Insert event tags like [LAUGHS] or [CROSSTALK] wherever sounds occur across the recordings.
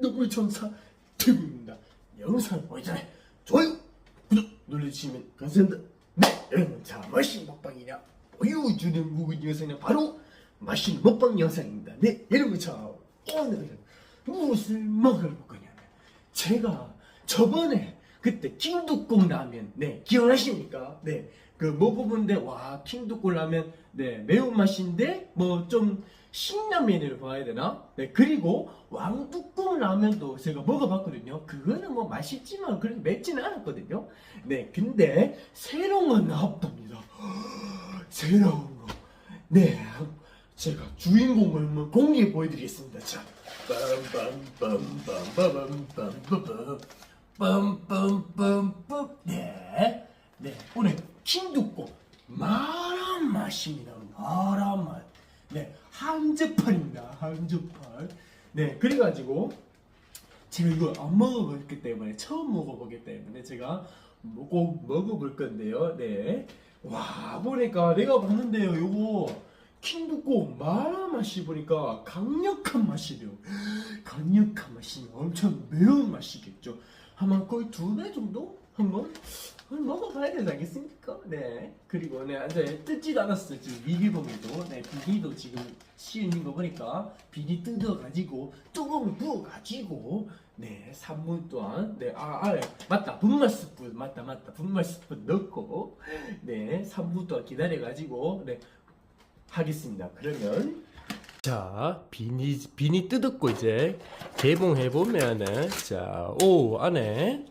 누구의 천사 태국입니다. 영상을 보기 전에 좋아요, 구독 눌러주시면 감사합니다. 네, 여러분 자 맛있는 먹방이냐 보여주는 묵은 영상이 바로 맛있는 먹방 영상입니다. 네, 여러분 자 오늘은 무엇을 먹을 거냐면 제가 저번에 그때 킹두콩 라면 네 기억나십니까? 네. 그 먹어본데 와 킹두콩 라면 네 매운맛인데 뭐좀 신라면으로 봐야 되나? 네 그리고 왕뚜껑 라면도 제가 먹어봤거든요 그거는 뭐 맛있지만 그렇게 맵지는 않았거든요 네 근데 새로운 거 나왔답니다 새로운 거 네 제가 주인공을 공개해 보여드리겠습니다 자 빰빰빰빰빰빰빰빰 빰빰빰빰 네, 네 오늘 킹두꺼 마람 맛입니다. 네 한젓팔입니다 한젓팔. 네 그래가지고 제가 이거 안 먹어봤기 때문에 처음 먹어보기 때문에 제가 뭐꼭 먹어볼 건데요. 네. 와 보니까 내가 봤는데요. 요거 킹두꺼 마라 맛이 보니까 강력한 맛이래요. 강력한 맛이 엄청 매운 맛이겠죠. 아마 거의 두 배 정도 한번 한번 먹어봐야 되지 않겠습니까? 네. 그리고 네, 이제 뜯지도 않았어요. 지금 위기범에도 네, 비니도 지금 씌우는 거 보니까 비니 뜯어가지고 뚜껑을 부어가지고 네, 3분 동안 네, 아, 아, 맞다. 분말 스푼 맞다, 맞다. 분말 스푼 넣고 네, 3분 동안 기다려가지고 네, 하겠습니다. 그러면 자, 비니 비니 뜯었고 이제 개봉해 보면은 자, 오 안에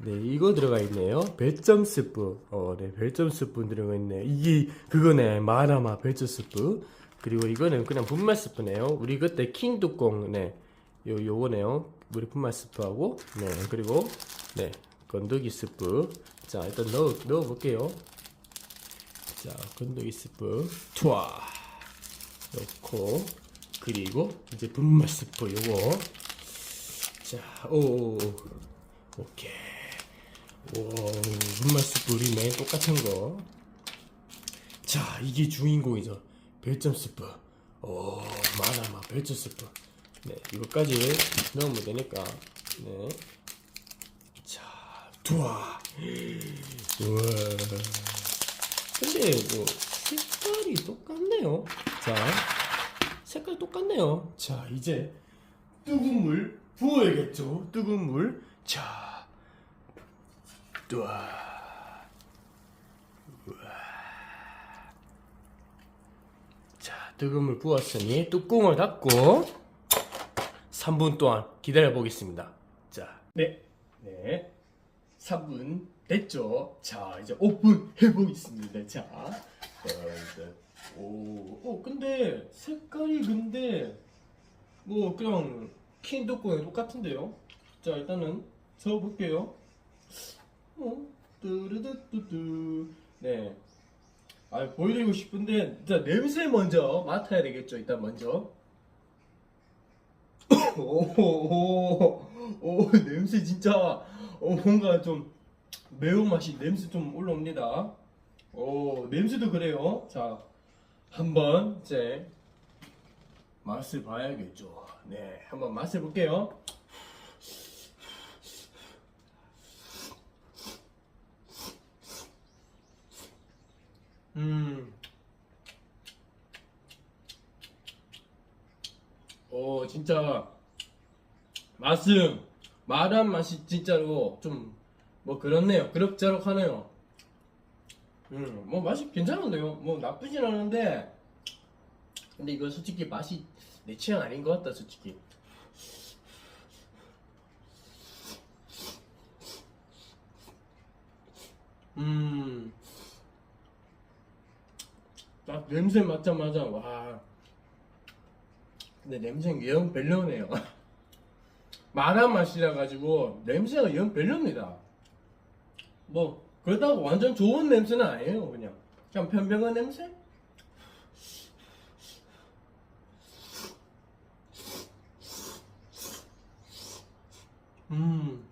네 이거 들어가 있네요. 별점 스프. 어, 네 별점 스프 들어가 있네. 이게 그거네 마라마 별점 스프. 그리고 이거는 그냥 분말 스프네요. 우리 그때 킹 뚜껑 네. 요 요거네요. 우리 분말 스프하고 네 그리고 네 건더기 스프. 자 일단 넣어 넣어 볼게요. 자 건더기 스프 투아. 넣고 그리고 이제 분말 스프 요거 자 오 오케이 오 분말 스프 우리네. 똑같은 거 자 이게 주인공이죠. 별점 스프. 오 마나마 별점 스프. 네 이거까지 넣으면 되니까. 네 자 두아 우와. 근데 뭐 색깔이 똑같네요. 자, 색깔 똑같네요. 자, 이제 뜨거운 물 부어야겠죠. 뜨거운 물. 자, 뚜아. 우와. 자, 뜨거운 물 부었으니 뚜껑을 닫고 3분 동안 기다려 보겠습니다. 자, 네, 네. 3분 됐죠? 자, 이제 오픈 해보겠습니다. 자, 어, 오, 오, 근데 색깔이 근데 뭐 그냥 킹도코랑 똑같은데요? 자, 일단은 저어볼게요. 어, 뚜르드뚜뚜. 네. 아, 보여드리고 싶은데, 일단 냄새 먼저 맡아야 되겠죠? 일단 먼저. [COUGHS] 오, 오, 오, 냄새 진짜, 어, 뭔가 좀 매운맛이 냄새 좀 올라옵니다. 오, 냄새도 그래요. 자, 한번 이제 맛을 봐야겠죠. 네, 한번 맛을 볼게요. 음. 오, 진짜 맛은 말한 맛이 진짜로 좀 뭐 그렇네요. 그럭저럭 하네요. 음, 뭐 맛이 괜찮은데요. 뭐 나쁘진 않은데 근데 이거 솔직히 맛이 내 취향 아닌 것 같다, 솔직히. 음. 딱 냄새 맡자마자 와. 근데 냄새는 영 별로네요. [LAUGHS] 마라 맛이라 가지고 냄새가 영 별로입니다. 뭐 그렇다고 완전 좋은 냄새는 아니에요. 그냥 그냥 편평한 냄새? 음,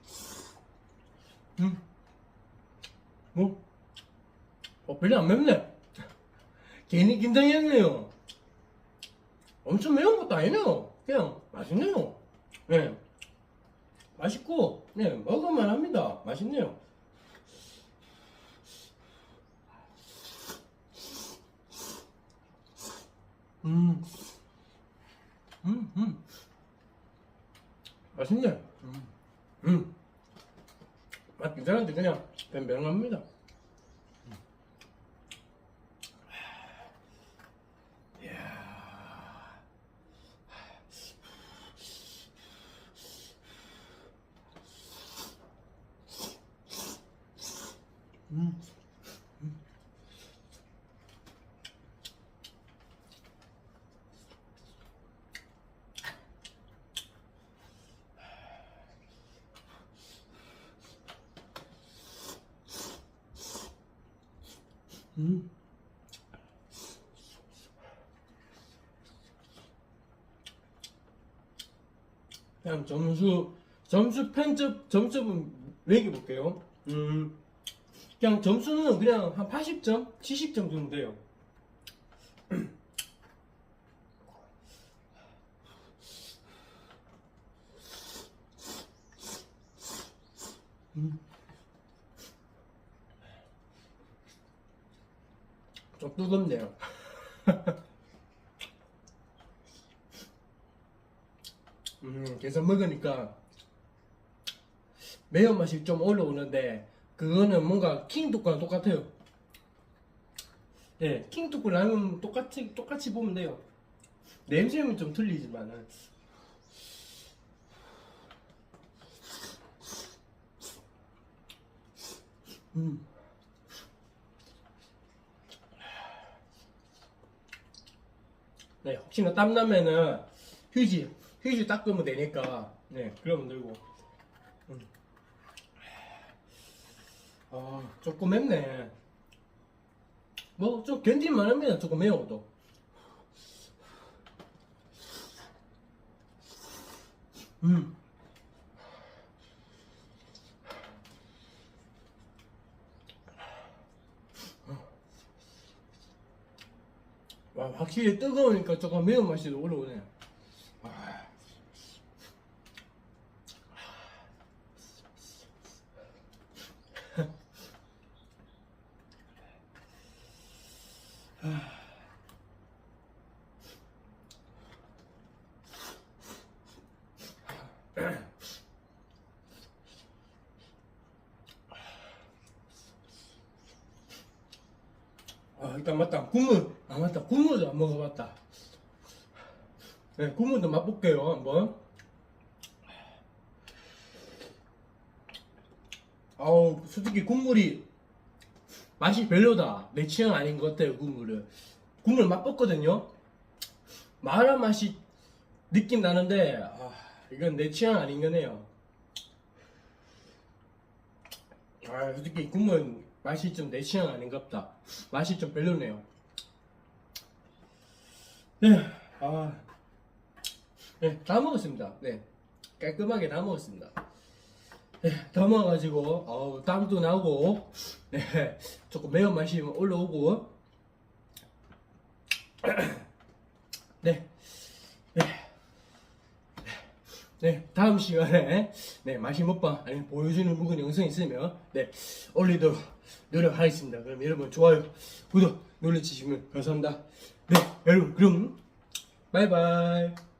음, 뭐, 어, 별로 안 맵네. 괜히 긴장했네요. 엄청 매운 것도 아니네요. 그냥 맛있네요. 네. 맛있고, 네, 먹을만 합니다. 맛있네요. 음, 음, 음. 맛있네. 음, 음. 맛 괜찮은데 그냥 뱀뱀합니다. 음. 음. 그냥 점수 점수 편집 점수는 매겨 볼게요. 음. 그냥 점수는 그냥 한 80점, 70점 정도 돼요. [CLEARS THROAT] 음. 좀 뜨겁네요. [LAUGHS] 음, 계속 먹으니까 매운맛이 좀 올라오는데 그거는 뭔가 킹두과랑 똑같아요. 예, 라면 똑같이 똑같이 보면 돼요. 냄새는 좀 틀리지만은 음. 네, 혹시나 땀 나면은 휴지 휴지 닦으면 되니까 네, 그러면 되고. 음. 아, 조금 맵네. 뭐, 좀 견딜만 합니다. 조금 매워도. 음. 와, 확실히 뜨거우니까 조금 매운맛이 올라오네. 아. 아, 일단 맞다. 국물. 아, 맞다. 국물도 안 먹어봤다. 네, 국물도 맛볼게요, 한번. 아우, 솔직히 국물이 맛이 별로다. 내 취향 아닌 것 같아요, 국물을. 국물 맛봤거든요? 마라 맛이 느낌 나는데, 아, 이건 내 취향 아닌 거네요. 아, 솔직히 국물 맛이 좀 내 취향 아닌갑다. 맛이 좀 별로네요. 네, 아, 네, 다 먹었습니다. 네, 깔끔하게 다 먹었습니다. 네, 더 먹어가지고, 어우, 땀도 나고, 네, 조금 매운 맛이 올라오고, 네, 네, 네, 다음 시간에, 네, 맛이 먹방, 아니, 보여주는 묵은 영상 있으면, 네, 올리도록 노력하겠습니다. 그럼 여러분, 좋아요, 구독 눌러주시면 감사합니다. 네, 여러분, 그럼, 바이바이.